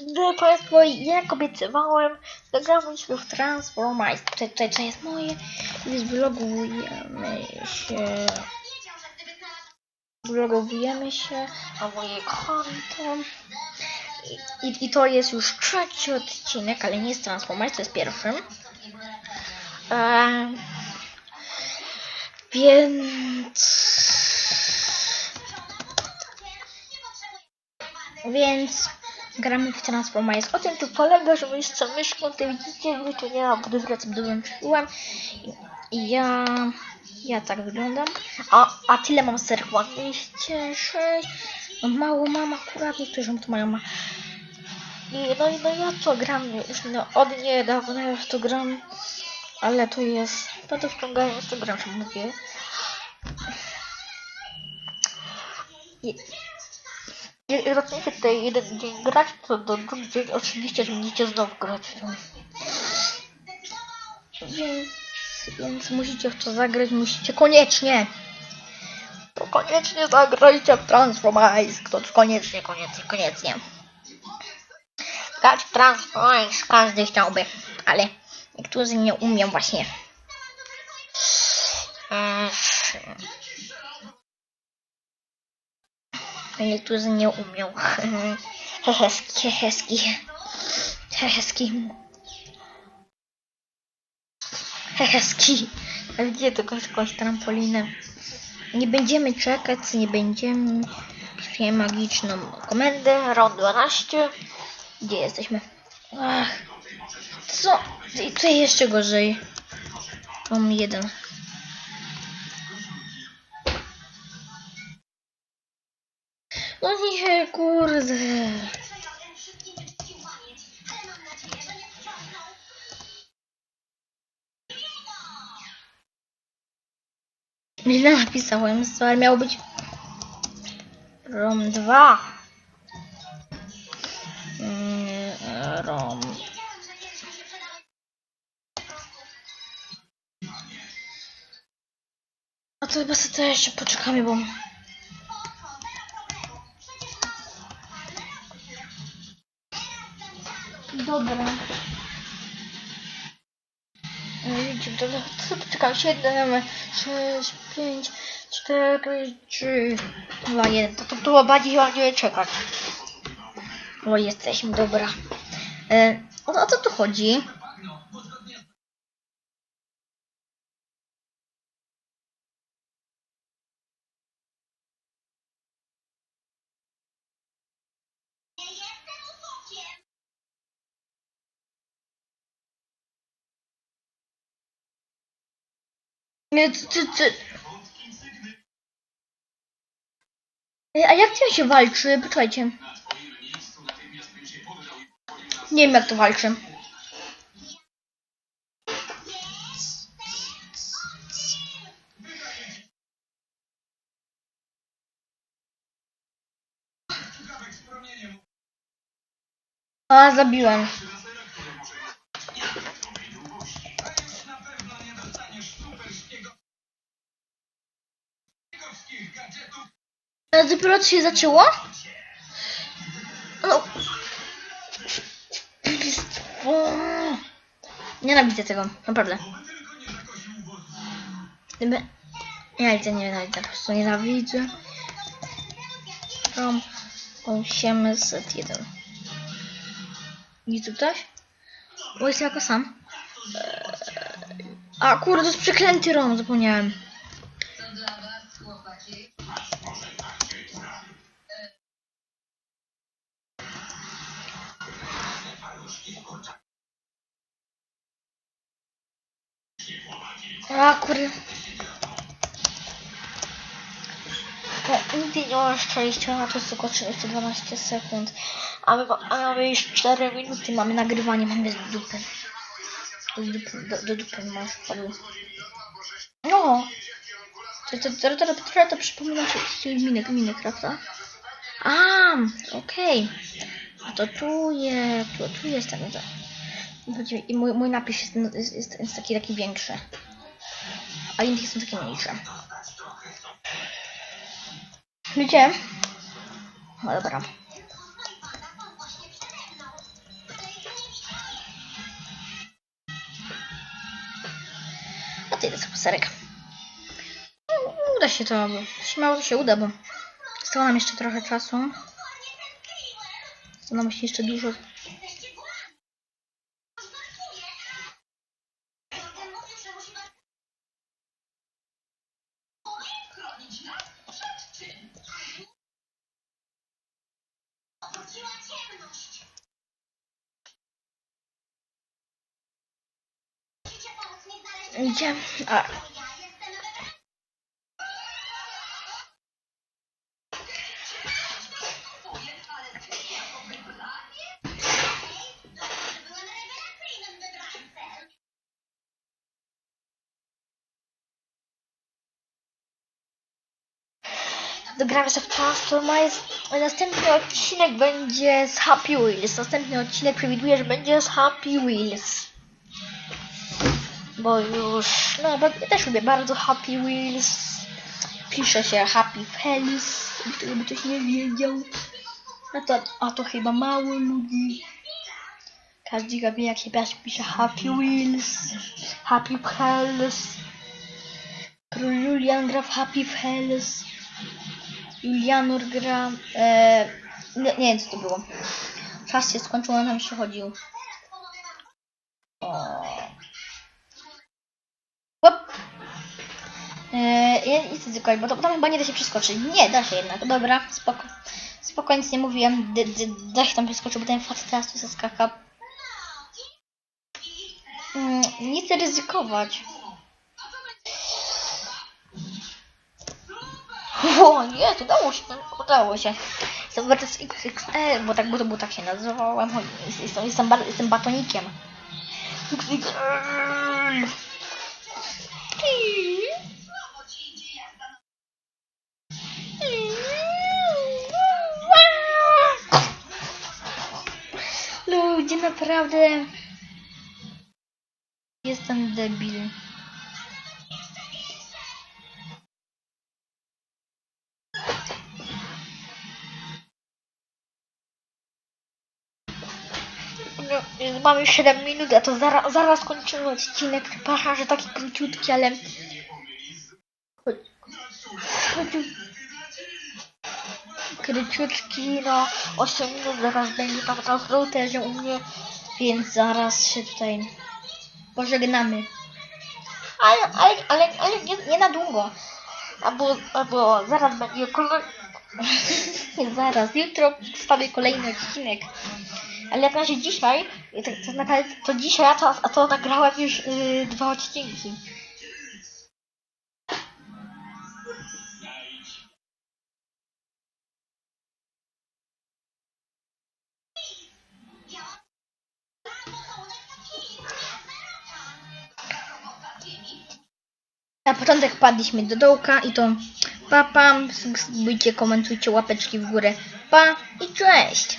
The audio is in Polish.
Drodzy Państwo, jak obiecywałem, zagraliśmy w Transformice. Tutaj, tutaj to jest moje, więc vlogujemy się. Vlogujemy się na moje konto. I, i, to jest już trzeci odcinek, ale nie jest Transformice, to jest pierwszy. Eee, więc... Więc gramy w Transformice. O tym tu polega, że wy co myszką, to widzicie, wy tu nie ma, bo wracam dołączyłam. I, ja... Ja tak wyglądam. A, a tyle mam serkła 206. No mało mam akurat, niektórzy to mają ma. I no, i no ja to gram już no, od niedawna już to gram. Ale to jest... No to wciągając to gram, mówię. I, zaczniecie tutaj jeden dzień grać, to do drugi dzień oczywiście będziecie znowu grać. Więc, więc musicie w to zagrać, musicie koniecznie. To koniecznie zagrajcie w Transformice. To koniecznie, koniecznie, koniecznie. Grać w Transformice każdy chciałby, ale niektórzy nie umieją właśnie. Eee, Niektórzy nie umią. Heheski, heheski. Heheski. Heheski. A Gdzie to jakąś trampolinę? Nie będziemy czekać, nie będziemy. Przyjmę magiczną komendę. Rond 12. Gdzie jesteśmy? Ach. Co? I co jeszcze gorzej? Mam jeden. Nie, kurde. Źle napisałem, ale miało być ROM 2. Mm, ROM. A to chyba sobie to jeszcze poczekamy, bo... Dobra. Widzicie, to, to, to czekam 7, 6, 5, 4, 3, 2, 1. To, to było bardziej ładnie czekać. Bo jesteśmy, dobra. E, o, o co tu chodzi? Nie, ty, ty, A jak tym się walczy? Poczekajcie. Nie wiem jak to walczy. A, zabiłem. Dopiero co się zaczęło? No. Nienawidzę tego, naprawdę. Gdyby... Nienawidzę, nienawidzę, po prostu nienawidzę. Rom 801. Widzi tu ktoś? Bo jest jako sam. Eee, A kurde, to jest przeklęty Rom, zapomniałem. A kurde. No, nigdy nie mam szczęścia, a to tylko 312 sekund. A my, a mamy już 4 minuty, mamy nagrywanie, mamy z dupy. Do dupy, do, do dupy masz wpadł. No. To, to, to, to, to, to, to przypomina ci minek, minek, prawda? A, okej. A a to tu jest, tu, tu jest ten. I mój, mój napis jest, jest, jest, taki, taki większy. A innych są takie mniejsze. Wiecie? No dobra. A ty jest poserek. No, uda się to, śmiało się uda, bo zostało nam jeszcze trochę czasu. Nam się jeszcze dużo. Idzie. A. Dogramy sobie w Transforma jest następny odcinek będzie z Happy Wheels. Następny odcinek przewiduję, że będzie z Happy Wheels. Bo już, no bo ja też lubię bardzo Happy Wheels. Pisze się Happy Wheels, gdyby ktoś nie wiedział. A to, a to chyba mało ludzi. Każdy wie jak się pisze Happy Wheels, Happy Wheels. Król Julian gra w Happy Wheels. Julianur gra... E, nie, nie wiem co to było. Czas się skończył, on nam jeszcze chodził. O. Hop. E, nic nie tylko, bo to, tam chyba nie da się przeskoczyć. Nie, da się jednak. Dobra, spoko. Spoko, nic nie mówiłem. D, d, da się tam przeskoczyć, bo ten fakt teraz tu zaskaka. Mm, nie chcę ryzykować. O to udało się, udało się. Jestem Vertus XXL, bo tak, bo było tak się nazywałem. Jestem, jestem, jestem batonikiem. XXL. Ludzie, naprawdę. Jestem debil. No, mamy 7 minut, a to zaraz, zaraz kończymy odcinek. Przepraszam, że taki króciutki, ale... Króciutki, no 8 minut zaraz będzie tam routerze u mnie, więc zaraz się tutaj pożegnamy. Ale, ale, ale, ale nie, nie na długo. Albo, albo zaraz będzie nie zaraz, jutro wstawię kolejny odcinek. Ale jak na razie dzisiaj, to, to, naprawdę- to dzisiaj, to, a to nagrałem już yy, dwa odcinki. Na początek padliśmy do dołka i to pa, pa, subskrybujcie, komentujcie, łapeczki w górę. Pa i cześć!